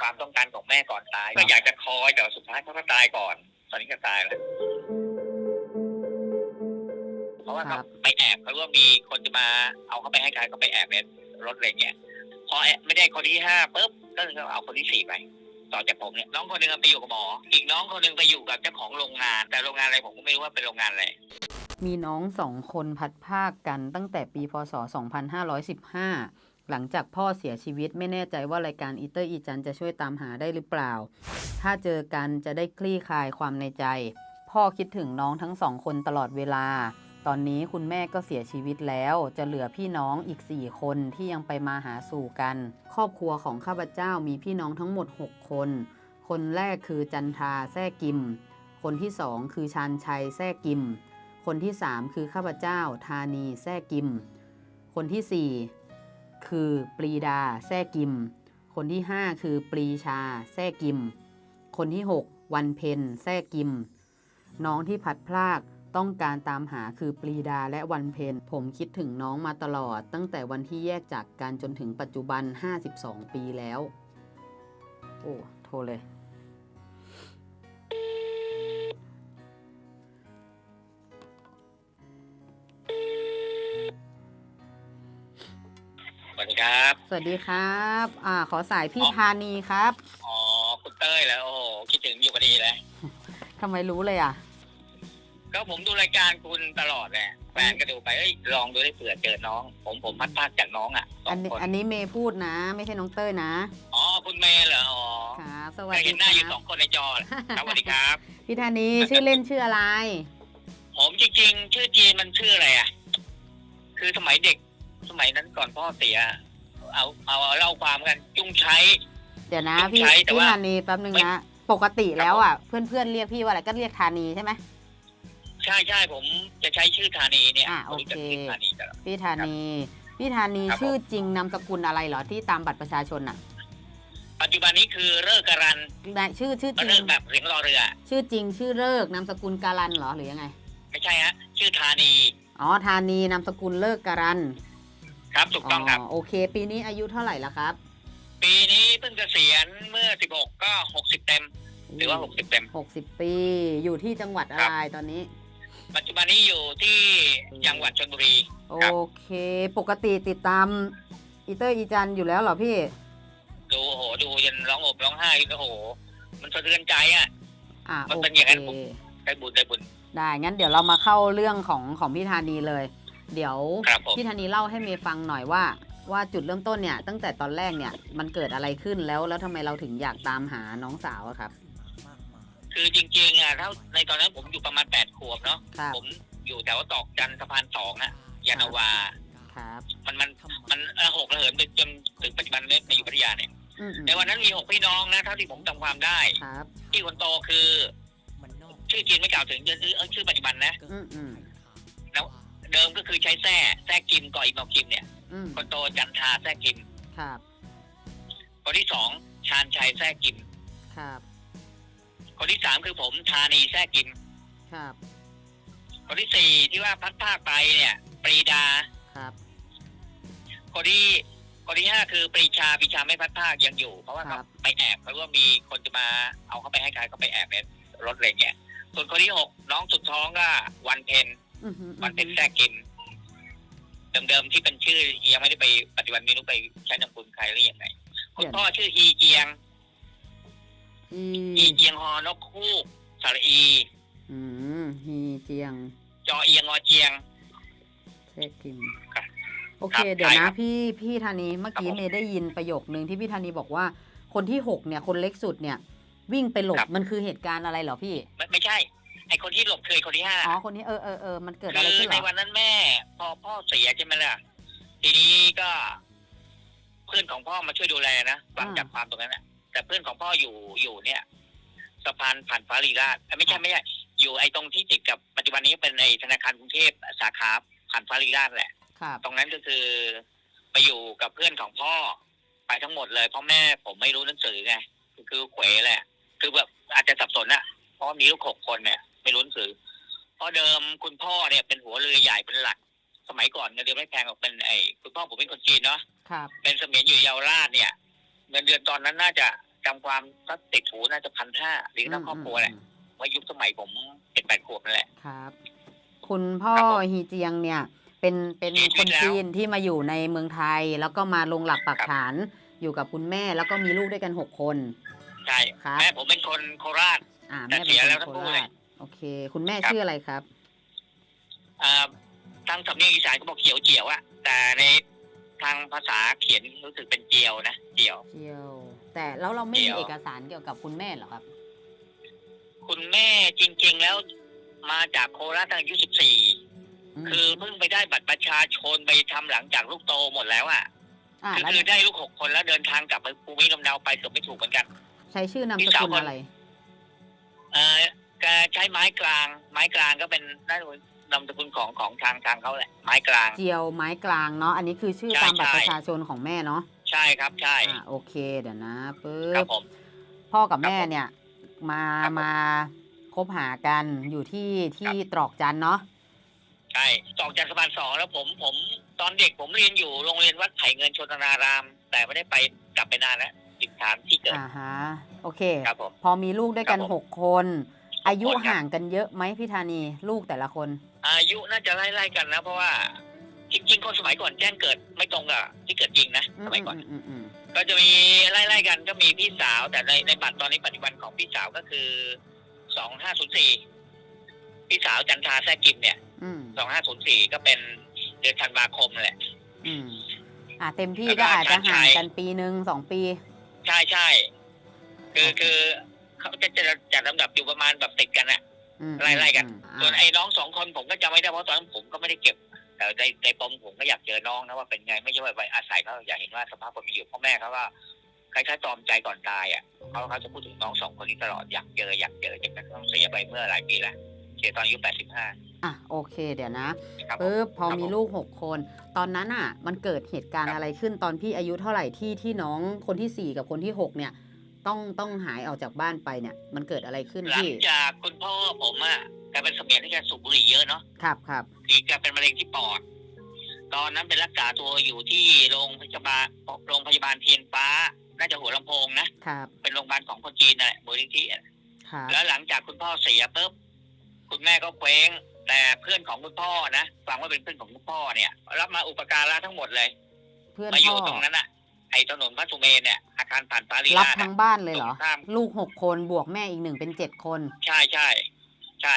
ความต้องการของแม่ก่อนตาย ก็อยากจะคอยแต่ว่าสุดท้ายเขาก็ตายก่อน ตอนนี้ก็ตายแล้ว เพราะว่าครับไปแอบเขาว่ามีคนจะมาเอาเขาไปให้ใครก็ไปแอบในรถอะไรเงี้ยพอแอบไม่ได้คนที่ห้าปุ๊บก็เลยเอาคนที่สี่ไปต่อจากผมเนี่ยน้องคนหนึงไปอยู่กับหมอ อีกน้องคนหนึงไปอยู่กับเจ้าของโรงงาน แต่โรงงานอะไรผมก็ไม่รู้ว่าเป็นโรงงานอะไรมีน้องสองคนพัดภาคกันตั้งแต่ปีพศ 2515 หลังจากพ่อเสียชีวิตไม่แน่ใจว่ารายการอีเตอร์อีจันจะช่วยตามหาได้หรือเปล่า ถ้าเจอกันจะได้คลี่คลายความในใจ พ่อคิดถึงน้องทั้งสองคนตลอดเวลา ตอนนี้คุณแม่ก็เสียชีวิตแล้ว จะเหลือพี่น้องอีก 4 คนที่ยังไปมาหาสู่กัน ครอบครัวของข้าพเจ้ามีพี่น้องทั้งหมด 6 คน คนแรกคือจันทาแท้กิม คนที่สองคือชานชัยแท้กิม คนที่สามคือข้าพเจ้า ธานีแท้กิม คนที่สี่ คือปรีดาแท้กิม คนที่ห้าคือปรีชาแท้กิม คนที่หกวันเพนแท้กิม น้องที่พัดพลากต้องการตามหาคือปรีดาและวันเพนผมคิดถึงน้องมาตลอด ตั้งแต่วันที่แยกจากกันจนถึงปัจจุบัน 52 ปีแล้ว โอ้ โทรเลย ครับ สวัสดีครับ อ่า ขอสายพี่ธานีครับ อ๋อ คุณเต้ยแล้วโอ้โหคิดถึงอยู่พอดีเลยทำไมรู้เลยอะ ก็ผมดูรายการคุณตลอดแหละแฟนก็ดูไปเอ้ยลองดูได้เผื่อเจอน้อง ผมผมพัดพลาดจากน้องอะสออันงนี้คนอันนี้เมย์พูดนะ ไม่ใช่น้องเต้ยนะอ๋อคุณเมย์เหรออ๋อครับสวัสเคยดีเห็นหคน้าอยู่รัสบองคนในจอแหละครับสวัสดีครับ พี่ธานีชื่อเล่นชื่ออะไร ผมจริงๆ ชื่อจีนมันชื่ออะไรอะ คือสมัยเด็ก สมัยนั้นก่อนพ่อเสีย เอาเอาเอาเล่าความกันจุ้งใช้ เดี๋ยวนะต้องพี่ใช้แต่พี่ว่าธานีแป๊บนึงไม่ นะ ปกติแล้วอะเพื่อนเพื่อนๆเรียกพี่ว่าอะไรก็เรียกธานีใช่ไหม ใช่ใช่ผมจะใช้ชื่อธานีเนี่ยอะผมรู้จักโอเคชื่อธานีตลอด พี่ธานีพี่ธานีครับผมชื่อจริงนามสกุลอะไรเหรอที่ตามบัตรประชาชนอะปัจจุบันนี้คือเลิกการันได้ชื่อชื่อก็จริเลิงกแบบเสียงรอเรือ ชื่อจริงชื่อเลิกนามสกุลการันเหรอหรือยังไง ไม่ใช่ฮะชื่อธานี อ๋อธานีนามสกุลเลิกการัน ครับถูกต้องครับ โอเค ปีนี้อายุเท่าไหร่แล้วครับ ปีนี้เพิ่งเกษียณเมื่อ16ก็60เต็มหรือว่า60เต็มหกสิบปี อยู่ที่จังหวัดอะไรตอนนี้ ปัจจุบันนี้อยู่ที่จังหวัดชลบุรี โอครับเค ปกติติดตามอีเตอร์อีจันอยู่แล้วเหรอพี่ ดูโอ้โหดูยันร้องอบร้องไห้โอ้โห มันสะเทือนใจอะอ่ามันโอเป็นเคอย่างนั้นผมได้บุญได้บุญได้งั้นเดี๋ยวเรามาเข้าเรื่องของของพี่ธานีเลย เดี๋ยวครับผมพี่ธานีเล่าให้เมย์ฟังหน่อยว่า ว่าจุดเริ่มต้นเนี่ย ตั้งแต่ตอนแรกเนี่ยมันเกิดอะไรขึ้นแล้วแล้วทำไมเราถึงอยากตามหาน้องสาวอะครับคือจริงๆอะถ้าในตอนนั้นผมอยู่ประมาณ8ขวบเนาะครับผมอยู่แถวตอกจันทร์สะพานสองอะยานนาวา ครับ มันมันมันระหกระเหินไปจนถึงปัจจุบันนี้มาอยู่พัทยาเนี่ยอืมอืมในวันนั้นมีหกพี่น้องนะเท่าที่ผมจำความได้ ครับที่คนโตคือ ชื่อจีนไม่กล่าวถึงจะชื่อเอ่อชื่อปัจจุบันนะ อืมอืม เดิมก็คือใช้แท้แท้กิมก่ออีกมอกิมเนี่ย อืมคนโตจันทาแท้กิม ครับคนที่สองชาญชัยแท้กิม ครับคนที่สามคือผมธานีแท้กิม ครับคนที่สี่ที่ว่าพัดภาคไปเนี่ย ปรีดา ครับคนที่คนที่ห้าคือปรีชาปรีชาไม่พัดภาคยังอยู่ เพราะว่าครัเขาบไปแอบเพราะว่ามีคนจะมาเอาเขาไปให้ใครก็ไปแอบในรถอะไรเงี้ยส่วนคนที่หกน้องสุดท้องก็วันเพ็ญอื มอืมอืวันมเพ็ญแท้กิมเดิมๆที่เป็นชื่อยังไม่ได้ไปปัจจุบันไม่รู้ไปใช้นามสกุลใครหรือยังไงคุณพ่อชื่อฮีเจียงอีฮีเจียงฮอนกคู่สระอีอืมฮีเจียง จอเอียงงอเจียงเทกิมครับโอเคครับเดี๋ยวใช่ครันะบพี่พี่ธานีเมื่อกี้ครับผมเมย์ได้ยินประโยคนึงที่พี่ธานีบอกว่า คนที่หกเนี่ย คนเล็กสุดเนี่ย วิ่งไปหลบครับมันคือเหตุการณ์อะไรเหรอพี่ ไม่ไม่ใช่ ไอคนที่หลบเคยคนที่ห้าอ๋อคนนี้เออเออเออมันเกิดอะไรคืขึ้นเหในรอวันนั้นแม่ พอพ่อเสียใช่ไหมล่ะ ทีนี้ก็ เพื่อนของพ่อมาช่วยดูแลนะฟังจากความตรงนั้นนะแต่เพื่อนของพ่ออยู่อยู่เนี่ยสะพานผ่านฟ้าลีราชเอ้ยไม่ใช่ไม่ใช่อยู่ไอ้ตรงที่ติดกับปัจจุบันนี้เป็นในธนาคารกรุงเทพสาขาผ่านฟ้าลีราชแหละ ครับตรงนั้นก็คือไปอยู่กับเพื่อนของพ่อ ไปทั้งหมดเลยเพราะแม่ผมไม่รู้หนังสือไงคือคือเขวแหละ คือแบบอาจจะสับสนอะเพราะมีลูกหกคนเนี่ย ไม่รู้หนังสือ เพราะเดิมคุณพ่อเนี่ยเป็นหัวเรือใหญ่เป็นหลัก สมัยก่อนเงินเดือนไม่แพงหรอกเป็นไอ้คุณพ่อผมเป็นคนจีนเนาะครับ เป็นเสมียนอยู่เยาวราชเนี่ย เงินเดือนตอนนั้นน่าจะจำความก็ติดหูน่าจะพันห้าเลี้ยงทั้งครอบครัวแหละว่ายุคสมัยผมเจ็ดแปดขวบนั่นแหละครับ คุณพ่อครับผมฮีเจียงเนี่ย เป็นเป็นเสียชีควินตแล้วจีนที่มาอยู่ในเมืองไทย แล้วก็มาลงหลักปักครับฐานอยู่กับคุณแม่แล้วก็มีลูกด้วยกันหกคน ใช่ครับแม่ผมเป็นคนโคราชอ่าแต่แม่เสีเป็นยแล้วคทั้นงโคคู่ราเลชย โอเค คุณแม่ครับชื่ออะไรครับอ่าทางสำเนียงอีสานก็บอกเขียวเจียวอะแต่ในทางภาษาเขียนรู้สึกเป็นเจียวนะเจียว เจียว แต่แล้วเราไม่เจีมียว เอกสารเกี่ยวกับคุณแม่เหรอครับ คุณแม่จริง ๆ แล้วมาจากโคราชตั้งอายุสิบสี่มคือเพิ่งไปได้บัตรประชาชนไปทำหลังจากลูกโตหมดแล้วอะอ่าคือแล้วคือได้ลูกหกคนแล้วเดินทางกลับไปภูมิลำเนาไปเกือบไม่ถูกเหมือนกัน ใช้ชื่อนามพี่สสาวกุลคนอะไร เออ แกใช้ไม้กลาง ไม้กลางก็เป็นน่าจะเป็นนามสกุลของของทางทางเขาแหละ ไม้กลาง เจียวไม้กลางเนาะอันนี้คือชื่อใช่ตามบัตรใช่ ประชาชนของแม่เนาะใช่ครับใช่อ่าโอเคเดี๋ยวนะปึ๊ครับบผม พ่อกับแม่ครับผมเนี่ย มาครับผม มาคบหากันอยู่ที่ที่ตรอกจันเนาะใช่ออกจากสะพานสองแล้วผมผมตอนเด็กผมเรียนอยู่โรงเรียนวัดไผ่เงินชนนาราม แต่ไม่ได้ไปกลับไปนานแล้วติดฐานที่เกิดอ่าฮะโอเค ครับผม พอมีลูกด้วยกันครับผม หกคน อายุคนครับห่างกันเยอะไหมพี่ธานีลูกแต่ละคน อายุน่าจะไล่ๆกันนะ เพราะว่าจริงๆคนสมัยก่อนแจ้งเกิดไม่ตรงกับที่เกิดจริงนะสมัยก่อนอืมอืมก็จะมีไล่ๆกันก็มีพี่สาว แต่ในในบัตรตอนนี้ปัจจุบันของพี่สาวก็คือสองห้าศูนย์สี่พี่สาวจันทราแท้กิมเนี่ยอืมสองห้าศูนย์สี่ก็เป็นเดือนธันวาคมนั่นแหละ อืม อ่าเต็มที่แล้วก็ก็อาจจะชาญชัห่างยกันปีหนึ่งสองปี ใช่ใช่คือโอเคคือ เขาจะจะจัดลำดับอยู่ประมาณแบบติดกันอะอืมไล่ๆกัน อืมส่วนอ่าไอ้น้องสองคนผมก็จำไม่ได้เพราะตอนนั้นผมก็ไม่ได้เก็บ แต่ในในปมผมก็อยากเจอน้องนะว่าเป็นไงไม่ใช่ว่าไปอาศัยเขาอยากเห็นว่าสภาพความเป็นอยู่พ่อแม่เขาว่าคล้ายๆตอมใจก่อนตายอะเขาเขาจะพูดถึงน้องสองคนนี้ตลอดอยากเจออยากเจอจนกระทั่งเสียไปเมื่อหลายปีแล้วเสียตอนอายุแปดสิบห้าอะโอเคเดี๋ยวนะครับผม ปึ๊บพอครับมีผมลูกหกคน ตอนนั้นอะ มันเกิดเหตุการครัณ์บอะไรขึ้นตอนพี่อายุเท่าไหร่ที่ที่น้องคนที่สี่กับคนที่หกเนี่ย ต้องต้องหายออกจากบ้านไปเนี่ย มันเกิดอะไรขึ้นหลังพี่ จากคุณพ่อผมอะแกเป็นเสมียนที่แกสูบบุหรี่เยอะเนาะครับครับทีแกเป็นมะเร็งที่ปอด ตอนนั้นเป็นรักษาตัวอยู่ที่โรงพยาบาลโรงพยาบาลเทียนฟ้า น่าจะหัวลำโพงนะครับเป็นโรงพยาบาลของคนจีนน่ะมูลนิธิอะครับแล้วหลังจากคุณพ่อเสียปุ๊บคุณแม่ก็เคว้ง แต่เพื่อนของคุณพ่อนะฟังว่าเป็นเพื่อนของคุณพ่อเนี่ย รับมาอุปการะทั้งหมดเลย เพื่อนมาอพ่ยู่อตรงนั้นอะ ไอ้ถนนพระสุเมนเนี่ยอาคารผ่านฟ้าลีรับลาดทั้อะงบ้านเลยเหรอ ตรงข้ามลูกหกคนบวกแม่อีกหนึ่งเป็นเจ็ดคน ใช่ใช่ใช่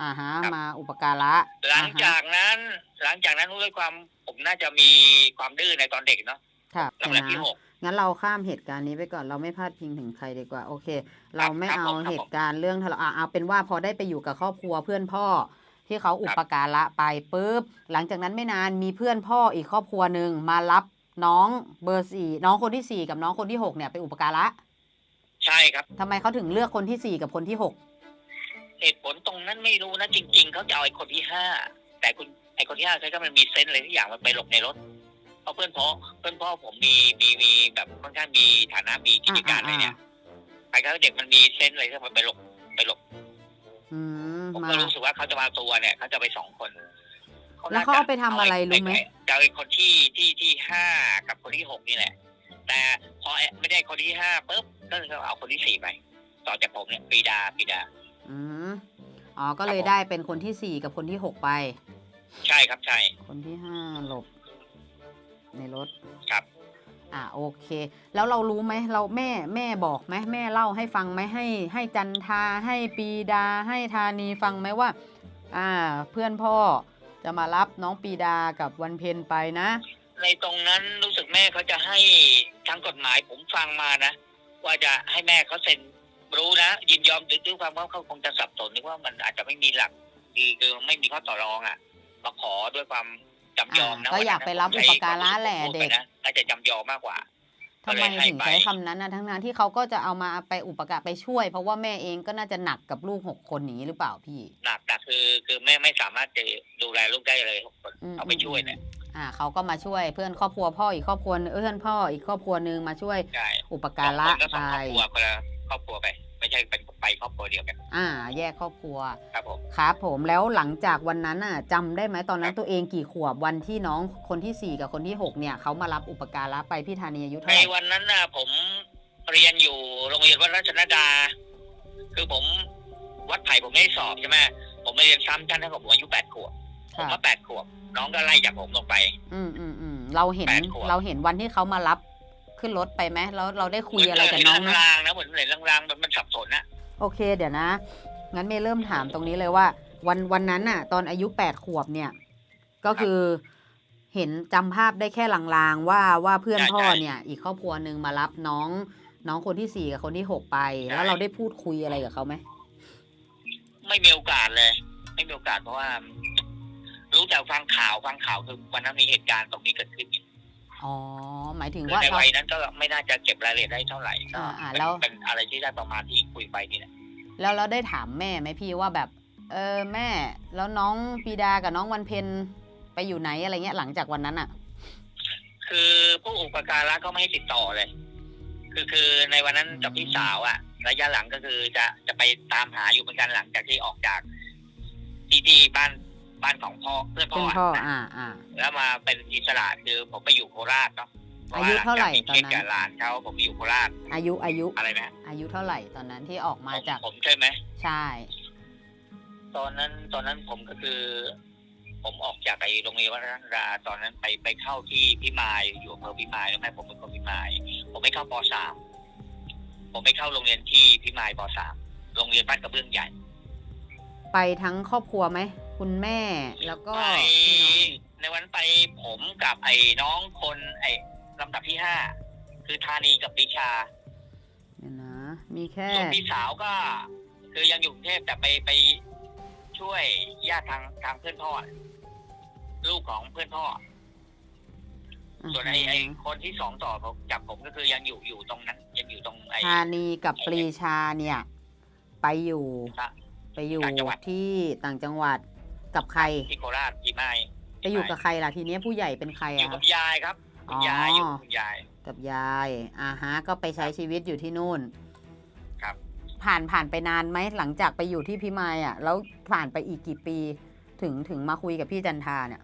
อ่าฮะ ครับ มาอุปการะหลังอ่ฮะจากนั้น หลังจากนั้นด้วยความผมน่าจะมีความดื้อในตอนเด็กเนาะครับลำดับเดี๋ที่ยวหนะกงั้นเราข้ามเหตุการณ์นี้ไปก่อนเราไม่พลาดพิงถึงใครดีกว่า โอเค เราไม่ครับเอาผมครับเหตุการณ์เรื่องทะเลาะอะเอาเป็นว่าพอได้ไปอยู่กับครอบครัวเพื่อนพ่อ ที่เขาอุครับปการะไปปุ๊บหลังจากนั้นไม่นานมีเพื่อนพ่ออีกครอบครัวหนึ่งมารับ น้องเบอร์สี่น้องคนที่สี่กับน้องคนที่หกเนี่ยไปอุปการะใช่ครับ ทำไมเขาถึงเลือกคนที่สี่กับคนที่หกเหตุผลตรงนั้นไม่รู้นะจริง ๆเขาจะเอาไอ้คนที่ห้าแต่คุณไอ้คนที่ห้าใช้ก็มันมีเซนส์อะไรทุกอย่างมันไปหลบในรถเพราะเพื่อนพ่อเพื่อนพ่อผมมีมีมีแบบค่อนข้างมีฐานะมีกิจการอะไรเนี่ยไอ้เขาเด็กมันมีเซนส์อะไรที่มันไปหลบไปหลบอืมผมมาก็รู้สึกว่าเขาจะมาตัวเนี่ยเขาจะไปสองคนแล้วเขาเอาไปทำอะไรรู้ไหม จะเอาไอ้คนที่ที่ที่ห้ากับคนที่หกนี่แหละ แต่พอไม่ได้คนที่ห้าปุ๊บก็คือเอาคนที่สี่ไปต่อจากผมเนี่ยปีดาปีดา อืมอ๋อก็เลยครับผมได้เป็นคนที่สี่กับคนที่หกไป ใช่ครับใช่ คนที่ห้าหลบ ในรถครับ อ่าโอเค แล้วเรารู้ไหมเราแม่แม่บอกไหมแม่เล่าให้ฟังไหมให้ ให้จันทาให้ปีดาให้ธานีฟังไหมว่า อ่า เพื่อนพ่อ จะมารับน้องปีดากับวันเพ็ญไปนะ ในตรงนั้นรู้สึกแม่เขาจะให้ทางกฎหมายผมฟังมานะ ว่าจะให้แม่เขาเซ็นรู้นะ ยินยอมด้วยความว่าเขาคงจะสับสนนึกว่ามันอาจจะไม่มีหลักคือคือไม่มีข้อต่อรองอะมาขอด้วยความจำยอมนะอ่าก็อยากไปรับอุปการะแหละเด็กนะน่าจะจำยอมมากกว่า ทำไมถึงใช้คำนั้นนะทั้งนั้นที่เขาก็จะเอามาไปอุปการะไปช่วย เพราะว่าแม่เองก็น่าจะหนักกับลูกหกคนอย่างนี้หรือเปล่าพี่ หนักหนักคือคือแม่ไม่สามารถจะดูแลลูกได้เลยทุกคนมเอาไปช่วยเนี่ยอ่าเขาก็มาช่วยเพื่อนครอบครัวพ่ออีกครอบครัวนึงเออเพื่อนพ่ออีกครอบครัวนึงมาช่วยใช่อุปการะสองคนก็สไปองครอบครัวคนละครอบครัวไป ไม่ใช่เป็นไปครอบครัวเดียวกัน อ่า แยกครอบครัว ครับผม ครับผมแล้วหลังจากวันนั้นน่ะจำได้ไหมตอนนั้ครันบตัวเองกี่ขวบวันที่น้องคนที่สี่กับคนที่หกเนี่ยเขามารับอุปการะไปพี่ธานีอายุเท่าในไหร่วันนั้นน่ะผมเรียนอยู่ว่ารัชนดา คือผมวัดไผ่ผมไม่ได้สอบใช่ไหมผมไม่เรียนซ้ำชั้นเท่ากับผมอายุแปดขวบผมค่ะมาแปดขวบน้องก็ไล่จากผมลงไป อืมอืมอืมเราเห็นแปดขวบ เราเห็นวันที่เขามารับ ขึ้นรถไปไหมแล้วเราได้คุยอะไรกับน้องไหมลางๆนะเหมือนเห็นลางๆมันมันสับสนนะโอเค เดี๋ยวนะ งั้นเมย์เริ่มถามตรงนี้เลยว่า วันวันนั้นน่ะ ตอนอายุแปดขวบเนี่ย ก็คือเห็นจำภาพได้แค่ลางๆว่าว่าเพื่อนพ่อเนี่ย อีกครอบครัวหนึ่งมารับน้อง น้องคนที่สี่กับคนที่หกไป แล้วเราได้พูดคุยอะไรกับเขาไหมไม่มีโอกาสเลย ไม่มีโอกาสเพราะว่า รู้แต่ฟังข่าวฟังข่าวคือวันนั้นมีเหตุการณ์ตรงนี้เกิดขึ้น อ๋อ หมายถึงคือว่าในเราวัยนั้นก็ไม่น่าจะเก็บรายละเอียดได้เท่าไหร่ก็อ่าอ่าเป็นแล้ว เป็นอะไรที่ได้ประมาณที่คุยไปนี่แหละแล้วเราได้ถามแม่ไหมพี่ว่าแบบ เออแม่แล้วน้องปีดากับน้องวันเพ็ญไปอยู่ไหนอะไรเงี้ยหลังจากวันนั้นอะ คือผู้อุปการะก็ไม่ให้ติดต่อเลย คือคือในวันนั้นกับพี่สาวอะระยะหลังก็คือจะจะไปตามหาอยู่เหมือนกันหลังจากที่ออกจากที่ที่บ้าน บ้านของพ่อเพื่อนพ่เพื่ออนอะพ่ออ่าอ่าแล้วมาเป็นอิสระคือผมไปอยู่โคราชเนาะอายุเท่าไหร่พะว่ลังจกมีตอนนั้นเคสกับหลานเขาผมไปอยู่โคราช อายุอายุอะไรนะอายุเท่าไหร่ตอนนั้นที่ออกมาจากผมผมใช่ไหมใช่ ตอนนั้นตอนนั้นผมก็คือ ผมออกจากไอ้โรงเรียนวัฒนดาตอนนั้นไปไปเข้าที่พิมายอยู่อำเภอพิมายแล้วแม่ผมเป็นคนพิมาย ผมไม่เข้าปสามผมไปเข้าโรงเรียนที่พิมายปสามโรงเรียนบ้านกระเบื้องใหญ่ ไปทั้งครอบครัวไหม คุณแม่แล้วก็ไปพี่น้องอีกในวันนั้นไปผมกับไอ้น้องคนไอ้ลำดับที่ห้าคือธานีกับปีชาเดี๋ยวนะ มีแค่ ส่วนพี่สาวก็ คือยังอยู่กรุงเทพแต่ไปไปช่วยญาติทางทางเพื่อนพ่อ ลูกของเพื่อนพ่อ ส่วนไอ้ไอ้คนที่สองต่อผมจากผมก็คือยังอยู่อยู่ตรงนั้น ยังอยู่ตรงไอ้ ธานีกับปรีชาเนี่ย ไปอยู่ครับไปอยู่ต่างจังหวัด ที่ต่างจังหวัด กับใคร ที่โคราชที่ไม่ไปอยู่กับใครล่ะทีเนี้ยผู้ใหญ่เป็นใครอยู่อะกับยายครับอ๋คุอณยายอยู่กับคุณยาย กับยายอ่าฮะ ก็ไปใช้ชีวิตอยู่ที่นู่นครับ ผ่านผ่านไปนานไหมหลังจากไปอยู่ที่พิมายอะ แล้วผ่านไปอีกกี่ปี ถึงถึงมาคุยกับพี่จันทาเนี่ย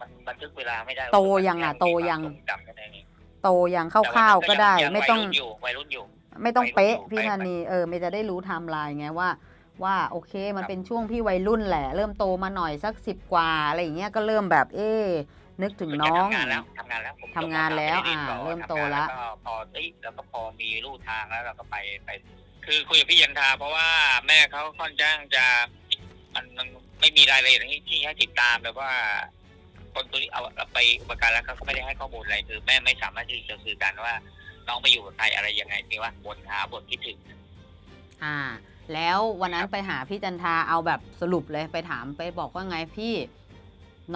มันบันทึกเวลาไม่ได้โตยังอะโตยังมีความทรงจำแค่นั้นเองโตยังคร่าวๆก็ได้แต่วันนั้นไม่ต้อง วัยรุ่นอยู่วัยรุ่นอยู่ ไม่ต้องเป๊ะวัยรุ่นอยู่พี่ไปธานีเออไม่จะได้รู้ไทม์ไลน์ไงว่า ว่าโอเคมันเป็นช่วงพี่วัยรุ่นแหละ เริ่มโตมาหน่อยสักสิบกว่าอะไรอย่างเงี้ยก็เริ่มแบบเอ๊ะนึกถึงน้องทำงานแล้วทำงานแล้วผมทำงานแล้วจบมอ่าไม่ได้เริ่มโตทำงานละก็พอเอ้ยเราก็พอมีลู่ทางแล้วเราก็ไปไป คือคุยกับพี่ยันทา เพราะว่าแม่เขาค่อนข้างจะมันมันไม่มีรายละเอียดที่ที่ให้ติดตามแบบว่า คนตัวนี้เอาเอาไปอุปการแล้วเขาก็ไม่ได้ให้ข้อมูลอะไรคือแม่ไม่สามารถที่จะสื่อกันว่า น้องไปอยู่กับใครอะไรยังไงที่ว่าบ่นหาบ่นคิดถึง อ่า แล้ววันนั้นไปหาพี่จันทาเอาแบบสรุปเลยไปถามไปบอกว่าไงพี่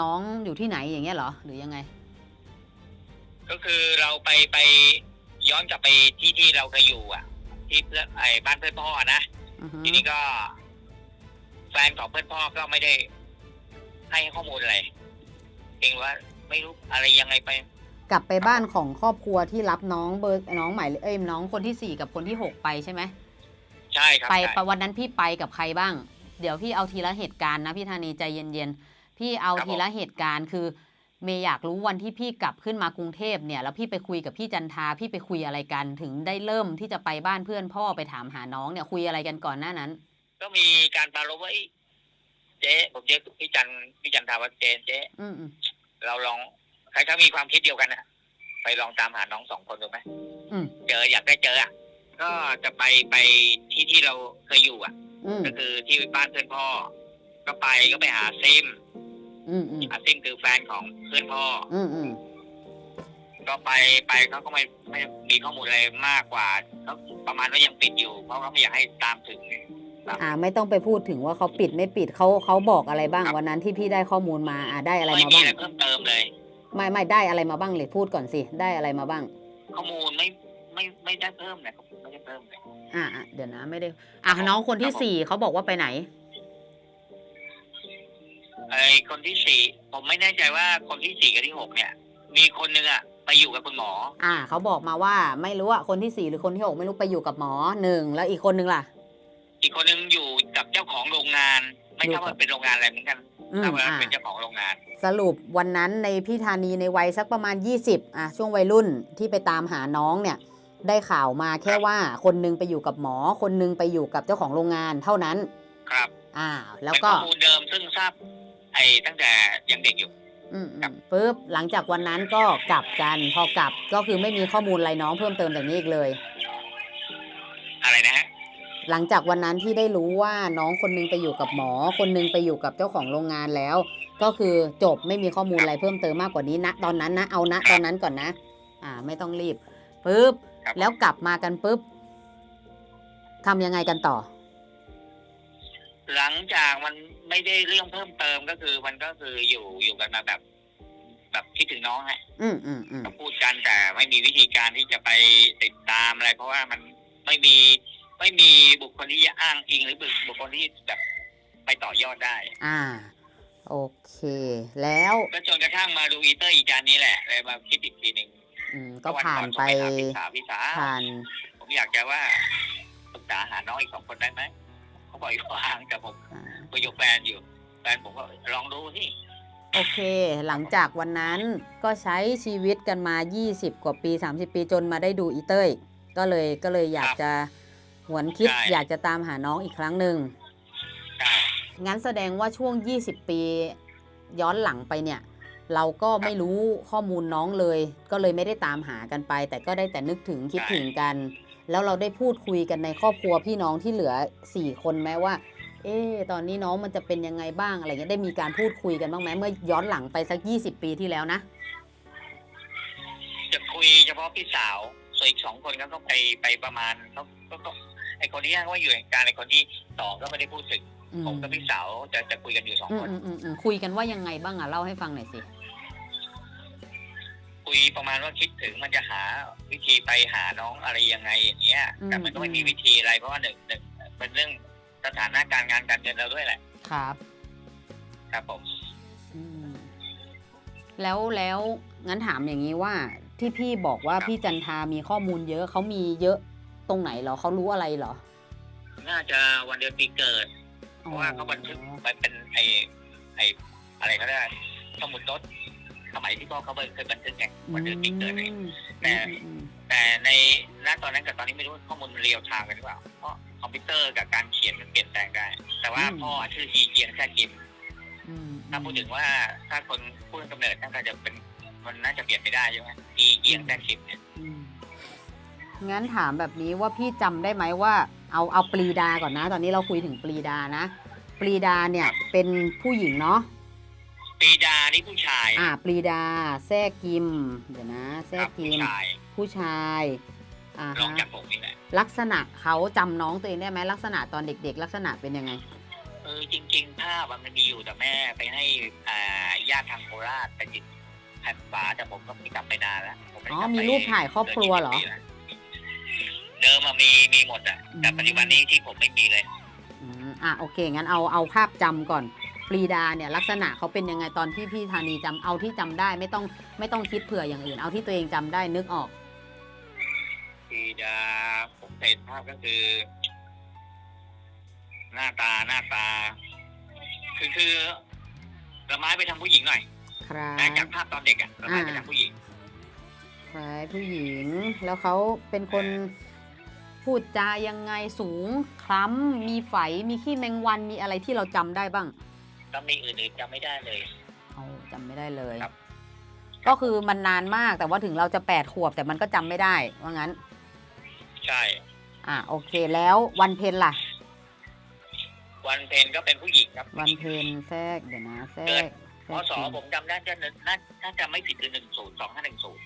น้องอยู่ที่ไหนอย่างเงี้ยเหรอ หรือยังไง ก็คือเราไปไปย้อนกลับไปที่ที่เราเคยอยู่ อะ ที่เพื่อนไอ้บ้านเพื่อนพ่อนะอือฮึทีนี้ก็ แฟนของเพื่อนพ่อก็ไม่ได้ให้ข้อมูลอะไรเพียงว่าไม่รู้อะไรยังไงไป กลับไปบ้านของครอบครัวที่รับน้องเบอร์น้องหมายเอ้ยน้องคนที่สี่กับคนที่หกไปใช่ไหม ใช่ครับไปใช่ไปวันนั้นพี่ไปกับใครบ้าง เดี๋ยวพี่เอาทีละเหตุการณ์นะพี่ธานีใจเย็นๆ พี่เอาทีละเหตุการณ์คือ เมย์อยากรู้วันที่พี่กลับขึ้นมากรุงเทพเนี่ย แล้วพี่ไปคุยกับพี่จันทาพี่ไปคุยอะไรกัน ถึงได้เริ่มที่จะไปบ้านเพื่อนพ่อไปถามหาน้องเนี่ยคุยอะไรกันก่อนหน้านั้น ก็มีการปรารบว่าเอ้ยเจ๊ผมเจ๊พี่จันพี่จันทาว่าเจ๊เจ๊อืมอืมเราลองใครถ้ามีความคิดเดียวกันนะไปลองตามหาน้องสองคนดูไหมอืมเจออยากได้เจออะ ก็จะไปไปที่ที่เราเคยอยู่อะ อืมก็คือที่บ้านเพื่อนพ่อ ก็ไปก็ไปหาซิมอืมอืมอาซิมคือแฟนของเพื่อนพ่อ อืมอืมก็ไปไปเขาก็ไม่ไม่มีข้อมูลอะไรมากกว่าเขาประมาณว่ายังปิดอยู่ เพราะเขาไม่อยากให้ตามถึงอ่า ไม่ต้องไปพูดถึงว่าเขาปิดไม่ปิดเขาเขาบอกอะไรบ้าง ครับ วันนั้นที่พี่ได้ข้อมูลมา อ่าได้อะไรไม่มามีบ้าง อะไรเพิ่มเติมเลย ไม่ไม่ได้อะไรมาบ้างเลยพูดก่อนสิ ได้อะไรมาบ้าง ข้อมูลไม่ไม่ไม่ได้เพิ่มเลยไม่ได้ เพิ่มเลยอ่าอะเดี๋ยวนะไม่ได้ อะน้องคนที่ครับผมสี่เขาบอกว่าไปไหน ไอ้คนที่สี่ผมไม่แน่ใจว่าคนที่สี่กับที่หกเนี่ย มีคนหนึงอะไปอยู่กับคุณหมอ อ่าเขาบอกมาว่าไม่รู้อะคนที่สี่หรือคนที่หกไม่รู้ไปอยู่กับหมอหนึ่งแล้วอีกคนนึงล่ะ อีกคนหนึงอยู่กับเจ้าของโรงงาน ไม่ทราบว่าเป็นโรงงานอะไรเหมือนกันอืมทราบว่าอ่าเป็นเจ้าของโรงงาน สรุปวันนั้นในพี่ธานีในวัยสักประมาณ 20อะช่วงวัยรุ่นที่ไปตามหาน้องเนี่ย ได้ข่าวมาแค่ว่าคนนึงไปอยู่กับหมอ คนนึงไปอยู่กับเจ้าของโรงงานเท่านั้น ครับ อ่า แล้วเป็นก็ข้อมูลเดิมซึ่งทราบไอ้ตั้งแต่ยังเด็กอยู่ อืมอืมปุ๊บหลังจากวันนั้นก็กลับกันพอกลับก็คือไม่มีข้อมูลอะไรน้องเพิ่มเติมจากนี้อีกเลย อะไรนะฮะหลังจากวันนั้นที่ได้รู้ว่าน้องคนนึงไปอยู่กับหมอ คนนึงไปอยู่กับเจ้าของโรงงานแล้ว ก็คือจบไม่มีข้อมูลอะไรเพิ่มเติมมากกว่านี้นะตอนนั้นนะเอานะตอนนั้นก่อนนะ อ่า ไม่ต้องรีบปุ๊บ ครับแล้วกลับมากันปุ๊บทำยังไงกันต่อ หลังจากมันไม่ได้เรื่องเพิ่มเติมก็คือ มันก็คืออยู่อยู่กันมาแบบ แบบคิดถึงน้องฮะอืมอืมอืมก็พูดกันแต่ไม่มีวิธีการที่จะไปติดตามอะไร เพราะว่ามันไม่มีไม่มีบุคคลที่จะอ้างอิงหรือบุคคลที่แบบไปต่อยอดได้ อ่า โอเค แล้ว ก็จนกระทั่งมาดูอีเตอร์อีจานนี้แหละเลยมาคิดอีกทีหนึ่ง อืมก็วัผ่านก่อไปผมถมพี่สาวพี่สาวผ่าน ผมอยากจะว่าปรึกษาหาน้องอีกสองคนได้ไหมเขาบอกอยู่ห่างแต่ผมอ่า ไปอยู่แฟนอยู่แฟนผมก็ลองดูที่โอเค หลังจากวันนั้นก็ใช้ชีวิตกันมา 20 กว่าปี 30 ปีจนมาได้ดูอีเต้ย ก็เลยก็เลยอยากจะหวนคิดอยากจะตามหาน้องอีกครั้งหนึ่ง ใช่งั้นแสดงว่าช่วง 20 ปี ย้อนหลังไปเนี่ย เราก็ไม่รู้ข้อมูลน้องเลย ก็เลยไม่ได้ตามหากันไป แต่ก็ได้แต่นึกถึงคิดถึงกัน แล้วเราได้พูดคุยกันในครอบครัวพี่น้องที่เหลือ 4 คนไหมว่า เอ๊ะตอนนี้น้องมันจะเป็นยังไงบ้างอะไรเงี้ยได้มีการพูดคุยกันบ้างไหมเมื่อย้อนหลังไปสัก 20 ปีที่แล้วนะ จะคุยเฉพาะพี่สาวส่วนอีกสองคนก็ต้องไปไปประมาณเขาก็ก็ไอคนที่อ้างว่าอยู่ในเหตุการณ์ไอคนที่สองก็ไม่ได้พูดถึงอืมผมกับพี่สาวจะจะคุยกันอยู่สองอืมคนอืมอืมอืมคุยกันว่ายังไงบ้างอะเล่าให้ฟังหน่อยสิ คุยประมาณว่าคิดถึงมันจะหาวิธีไปหาน้องอะไรยังไงอย่างเงี้ย อืม แต่มันก็ไม่มีวิธีอะไรเพราะว่าหนึ่งหนึ่งเป็นเรื่องสถานะการงานการเงินเราด้วยแหละ ครับครับผม อืมแล้วแล้วงั้นถามอย่างนี้ว่า ที่พี่บอกว่าพี่จันทามีข้อมูลเยอะเขามีเยอะตรงไหนเหรอเขารู้อะไรเหรอน่าจะวันเดือนปีเกิด เพราะว่าเขาบันทึกมันเป็นไอไออะไรเขาเรียกอะไรสมุดโน้ต สมัยที่พ่อเขาเคยบันทึกไงวันเดือนปีเกิดเองอืมแต่อืมอืมแต่ในณตอนนั้นกับตอนนี้ไม่รู้ว่าข้อมูลมันเรียวไทม์กันหรือเปล่าเพราะคอมพิวเตอร์กับการเขียนมันเปลี่ยนแปลงได้ แต่ว่าพ่อชื่อทีเจียงแค่กิมอืมถ้าพูดถึงว่าถ้าคนพูดกำเนิดน่าจะเป็นมันน่าจะเปลี่ยนไม่ได้ใช่ไหมทีเจียงแค่กิมเนี่ยอืมงั้นถามแบบนี้ว่าพี่จำได้ไหมว่า เอาเอาปรีดาก่อนนะ ตอนนี้เราคุยถึงปรีดานะ ปรีดาเนี่ยเป็นผู้หญิงเนาะ ปีดานี่ผู้ชายอ่าปรีดาแซ่กิม เดี๋ยวนะแซ่ครับกิผู้ม ชายผู้ชายอ่ารองฮะจากผมนี่แหละลักษณะเขาจำน้องตัวเองได้ไหมลักษณะตอนเด็ก ๆ ลักษณะเป็นยังไง เออจริง ๆ ภาพอะมันมีอยู่แต่แม่ไปให้อ่าญาติทางโคราชไปติดแผ่นฝาแต่ผมก็ไม่กลับไปนานแล้วผมไได้อ๋อกลับไปมีรูปถ่ายครอบครัวเหรอดืนยี่สิบปีแล้วเดิมอะมีมีหมดอะแต่อืม ปัจจุบันนี้ที่ผมไม่มีเลย อืมอะโอเค งั้นเอาเอาภาพจำก่อน ปรีดาเนี่ยลักษณะเขาเป็นยังไงตอนที่พี่ธานีจำเอาที่จำได้ไม่ต้องไม่ต้องคิดเผื่ออย่างอื่น เอาที่ตัวเองจำได้นึกออกปีดาผมเห็นภาพก็คือ หน้าตาหน้าตา คือคือละไม้ไปทางผู้หญิงหน่อยคล้านะยจากภาพตอนเด็กอะละไม้ไปทางผู้หญิงคล้ายผู้หญิง แล้วเขาเป็นคนพูดจายังไงสูงคล้ำมีไฝมีขี้แมงวันมีอะไรที่เราจำได้บ้าง ก็มีอื่นๆจำไม่ได้เลย เอาจำไม่ได้เลย ครับ ก็คือมันนานมากแต่ว่าถึงเราจะแปดขวบแต่มันก็จำไม่ได้ ว่างั้น ใช่ อะโอเคแล้ววันเพ็ญล่ะ วันเพนก็เป็นผู้หญิงครับวันเพ็ญแทรกเดี๋ยวนะแทรกแทพรกศผมจำได้จะน่าน่าจะไม่ผิดคือหนึ่งศูนย์สองห้าหนึ่งศูนย์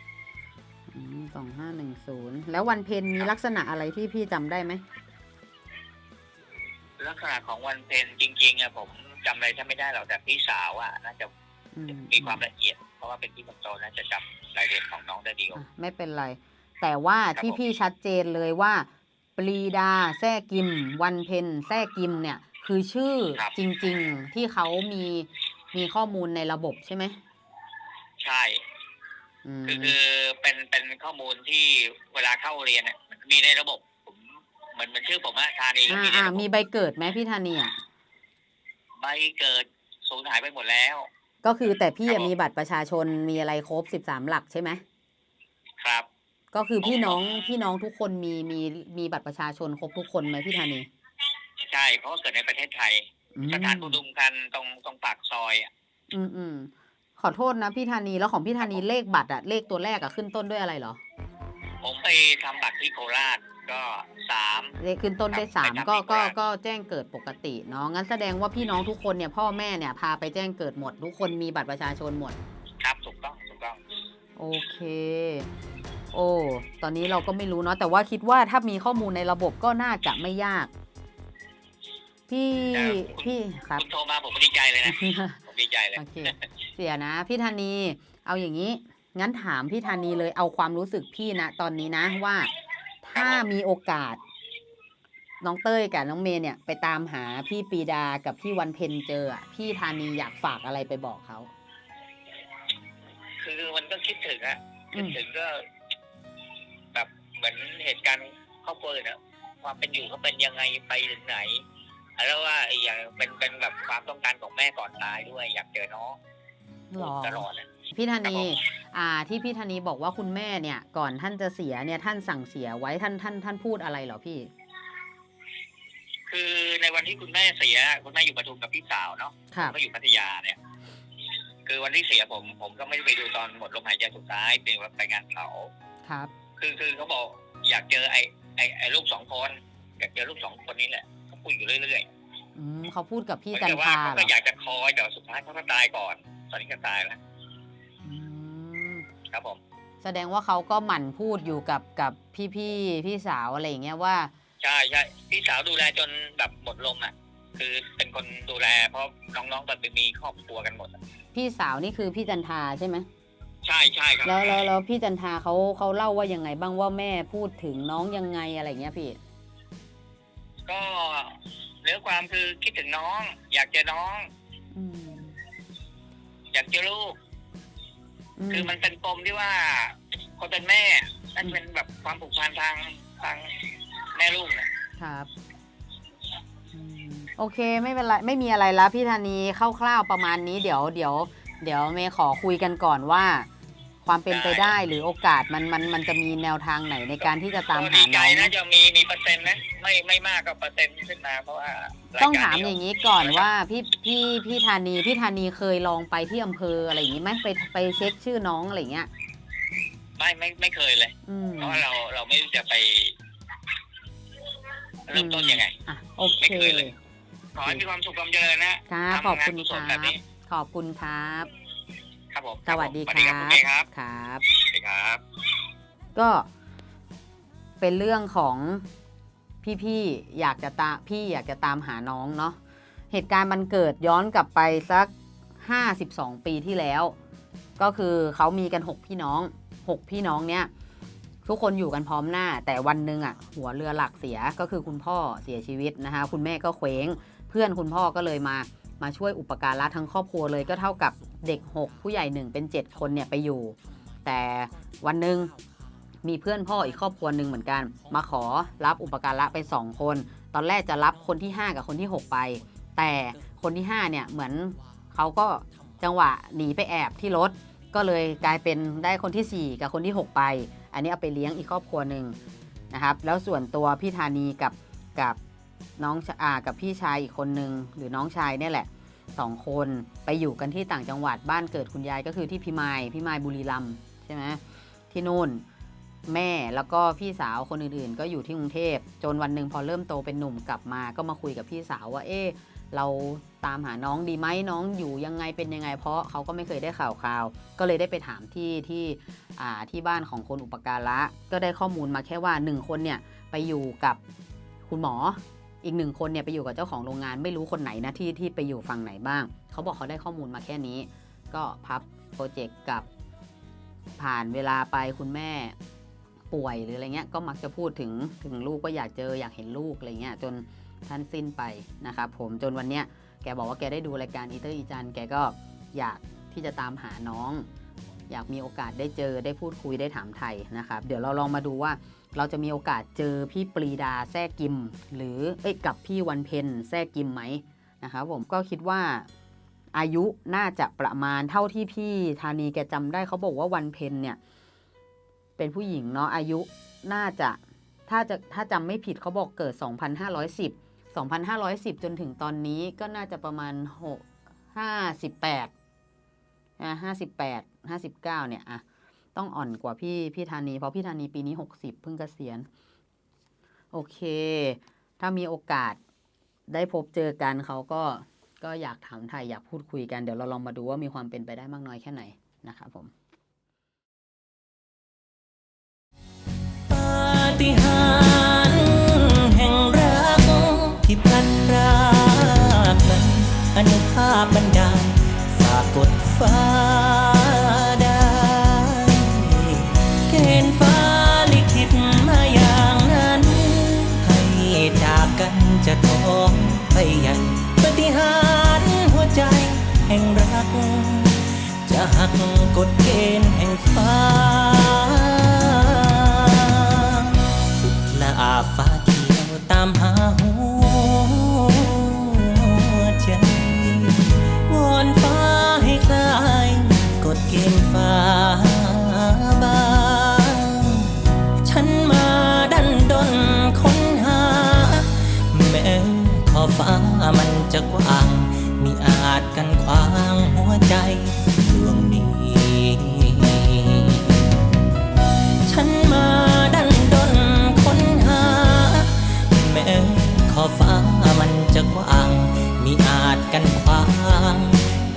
สองห้าหนึ่งศูนย์แล้ววันเพ็ญมีลักษณะอะไรที่พี่จำได้ไหมลักษณะของวันเพนจริงๆอะผม จำอะไรถ้าไม่ได้หรอกแต่พี่สาวอะน่าจะอืมีความละเอียด เพราะว่าเป็นพี่คนโตน่าจะจำรายละเอียดของน้องได้ดีกว่าอะไม่เป็นไร แต่ว่าครับที่ผมพี่ชัดเจนเลยว่า ปรีดาแท้กิม วันเพ็ญแท้กิมเนี่ย คือชื่อจริง ๆที่เขามีมีข้อมูลในระบบใช่ไหมใช่อืมคือคือเป็นเป็นข้อมูลที่เวลาเข้าเรียนเนี่ยมีในระบบผมเหมือนเหมือนชื่อผมอะธานีอ่ามีในอ่าระบบมีใบเกิดไหมพี่ธานีอะ ใบเกิดสูญหายไปหมดแล้ว ก็คือแต่พี่ครับอะผมมีบัตรประชาชนมีอะไรครบ13หลักใช่ไหมครับ ก็คือพี่น้องพี่น้องทุกคนมีมีมีบัตรประชาชนครบทุกคนไหมพี่ธานีใช่เพราะว่าเกิดในประเทศไทย อืมสถานประดุมกันตรงตรงปากซอยอะอืมอืมขอโทษนะพี่ธานีแล้วของพี่ธานีเลขบัตรอะเลขตัวแรกอะขึ้นต้นด้วยอะไรเหรอ ผมไปทำบัตรที่โคราช ก็สามเลขขึ้นต้นด้วยครับสามไปทำก็ที่โคก็ราชก็แจ้งเกิดปกติเนาะงั้นแสดงว่าพี่น้องทุกคนเนี่ยพ่อแม่เนี่ยพาไปแจ้งเกิดหมด ทุกคนมีบัตรประชาชนหมด ครับถูกต้องถูกต้อง โอเค โอ้ตอนนี้เราก็ไม่รู้เนาะแต่ว่าคิดว่าถ้ามีข้อมูลในระบบก็น่าจะไม่ยาก พี่พี่ครับคุณโทรมาผมก็ดีใจเลยนะผมดีใจเลยโอเคเสียนะ พี่ธานีเอาอย่างนี้ งั้นถามพี่ธานีเลยเอาความรู้สึกพี่นะตอนนี้นะว่า ถ้ามีโอกาส น้องเต้ยกับน้องเมย์เนี่ย ไปตามหาพี่ปีดากับพี่วันเพ็ญเจออะพี่ธานีอยากฝากอะไรไปบอกเขา คือมันก็คิดถึงอะอืคิดม ถึงก็แบบเหมือนเหตุการณ์ครอบครัวอื่นนะความเป็นอยู่เขาเป็นยังไงไปถึงไหน แล้วว่าไอ้อย่างเป็นเป็นแบบความต้องการของแม่ก่อนตายด้วย อยากเจอน้องหรอตลอดอะ พี่ธานีครับผมอ่าที่พี่ธานีบอกว่าคุณแม่เนี่ย ก่อนท่านจะเสียเนี่ยท่านสั่งเสียไว้ท่านท่านท่านพูดอะไรเหรอพี่ คือในวันที่คุณแม่เสีย คุณแม่อยู่ปทุมกับพี่สาวเนาะครับก็อยู่พัทยาเนี่ย คือวันที่เสียผมผมก็ไม่ได้ไปดูตอนหมดลมหายใจสุดท้ายเป็นวันไปงานเผาครับ คือคือเขาบอกอยากเจอไอ้ไอ้ไอ้ลูกสองคนอยากเจอลูกสองคนนี้แหละเขาพูดอยู่เรื่อยๆอืมเขาพูดกับเหพี่มือนจันกับว่าทราเขาเหรก็ออยากจะคอยแต่ว่าสุดท้ายเขาก็ตายก่อน ตอนนี้ก็ตายแล้วอืม ครับผมแสดงว่าเขาก็หมั่นพูดอยู่กับกับพี่พี่พี่สาวอะไรอย่างเงี้ยว่า ใช่ใช่พี่สาวดูแลจนแบบหมดลมอะ คือเป็นคนดูแล เพราะน้องๆตอนไปมีครอบครัวกันหมดอะพี่สาวนี่คือพี่จันทราใช่ไหมใช่ใช่ครับแล้วแล้วแล้วพี่จันทราเขาเขาเล่าว่ายังไงบ้างว่าแม่พูดถึงน้องยังไงอะไรอย่างเงี้ยพี่ ก็เนื้อความคือคิดถึงน้อง อยากเจอน้อง อืม อยากเจอลูกอืม คือมันเป็นปมที่ว่า คนเป็นแม่นั่นเป็นแบบความผูกพันทางทางแม่ลูกเนี่ยครับอืมโอเคไม่เป็นไรไม่มีอะไรแล้วพี่ธานีคร่าวๆประมาณนี้เดี๋ยวเดี๋ยว เดี๋ยวเมย์ขอคุยกันก่อนว่า ความเป็นไปได้หรือโอกาสมันมันมันจะมีแนวทางไหนในการที่จะตามก็หาดีใจน้องนะจะมีมีเปอร์เซ็นต์นะไม่ไม่มากก็เปอร์เซ็นต์ขึ้นมาเพราะว่าต้องรกรถามอย่างนี้ก่อนว่าพี่พี่พี่ธานีพี่ธานีเคยลองไปที่อำเภออะไรอย่างนี้ไหมไปไปเช็คชื่อน้องอะไรอย่างเงี้ยไม่ไม่ไม่เคยเลย อืม เพราะว่าเราเราไม่รู้จะไป เริ่มต้นยังไง อะโอเคไม่เคยเลย ขอให้มีความสุขความเจริญนะครับขอบทำงานคุณกุคศรัลแบบบนี้ ขอบคุณครับ ครับผมสวัสดีสวัสคดีรัครับบคุณเมย์ครับครับสวัสดีครับ ก็เป็นเรื่องของพี่ๆอยากจะตามพี่อยากจะตามหาน้องเนาะเหตุการณ์มันเกิดย้อนกลับไปสัก 52 ปีที่แล้ว ก็คือเขามีกัน 6 พี่น้อง 6 พี่น้องเนี้ยทุกคนอยู่กันพร้อมหน้า แต่วันหนึ่งอะหัวเรือหลักเสียก็คือคุณพ่อเสียชีวิตนะคะ คุณแม่ก็เคว้ง เพื่อนคุณพ่อก็เลยมามาช่วยอุปการะทั้งครอบครัวเลยก็เท่ากับ เด็ก 6 ผู้ใหญ่หนึ่งเป็น 7 คนเนี่ยไปอยู่ แต่วันหนึ่งมีเพื่อนพ่ออีกครอบครัวหนึ่งเหมือนกัน มาขอรับอุปการะไป 2 คน ตอนแรกจะรับคนที่ 5 กับคนที่ 6 ไป แต่คนที่ 5 เนี่ยเหมือนเขาก็จังหวะหนีไปแอบที่รถ ก็เลยกลายเป็นได้คนทีสี่4 กับคนที่ 6 ไป อันนี้เอาไปเลี้ยงอีกครอบครัวหนึ่งนะครับ แล้วส่วนตัวพี่ธานีกับกับน้องอ่ากับพี่ชายอีกคนนึงหรือน้องชายเนี่ยแหละ สองคนไปอยู่กันที่ต่างจังหวัดบ้านเกิดคุณยายก็คือที่พิมายพิมายบุรีรัมย์ใช่ไหมที่นู่นแม่แล้วก็พี่สาวคนอื่นๆ ก็อยู่ที่กรุงเทพจนวันหนึ่งพอเริ่มโตเป็นหนุ่มกลับมา ก็มาคุยกับพี่สาวว่าเอ๊ะเราตามหาน้องดีไหมน้องอยู่ยังไงเป็นยังไง เพราะเขาก็ไม่เคยได้ข่าวคราว ก็เลยได้ไปถามที่ที่ที่บ้านของคนอุปการะก็ได้ข้อมูลมาแค่ว่าหนึ่งคนเนี่ยไปอยู่กับคุณหมอ อีกหนึ่งคนเนี่ยไปอยู่กับเจ้าของโรงงานไม่รู้คนไหนนะที่ที่ไปอยู่ฝั่งไหนบ้าง เขาบอกเขาได้ข้อมูลมาแค่นี้ ก็พับโปรเจกต์กับผ่านเวลาไปคุณแม่ป่วยหรืออะไรเงี้ยก็มักจะพูดถึงถึงลูกว่าอยากเจออยากเห็นลูกอะไรเงี้ยจนท่านสิ้นไปนะครับผมจนวันเนี้ยแกบอกว่าแกได้ดูรายการอีเตอร์อีจันแกก็อยากที่จะตามหาน้อง อยากมีโอกาสได้เจอได้พูดคุยได้ถามไทยนะครับ เดี๋ยวเราลองมาดูว่าเราจะมีโอกาสเจอพี่ปรีดาแทรกิม หรือเอ้ยกับพี่วันเพ็ญแทรกิมไหมนะครับผมก็คิดว่าอายุน่าจะประมาณเท่าที่พี่ธานีแกจำได้เขาบอกว่าวันเพ็ญเนี่ยเเป็นผู้หญิงเนาะอายุน่าจะถ้าจะถ้าจำไม่ผิดเขาบอกเกิด 2510 2510 จนถึงตอนนี้ก็น่าจะประมาณ6 58นะ58 59 เนี่ยอะต้องอ่อนกว่าพี่พี่ธานีเพราะพี่ธานีปีนี้ 60 เพิ่งเกษียณ โอเค ถ้ามีโอกาสได้พบเจอกันเขาก็ก็อยากถามไทยอยากพูดคุยกันเดี๋ยวเราลองมาดูว่ามีความเป็นไปได้มากน้อยแค่ไหนนะครับผมปาฏิหาริย์แห่งรักที่พลัดพรากนั้นอนุภาพบันดาลฝากกดฟ้า กฎเกณฑ์แห่งฟ้า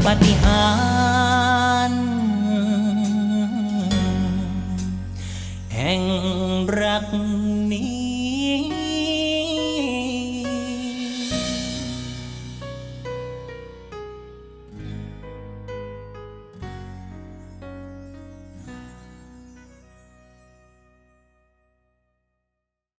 ปฏิหาร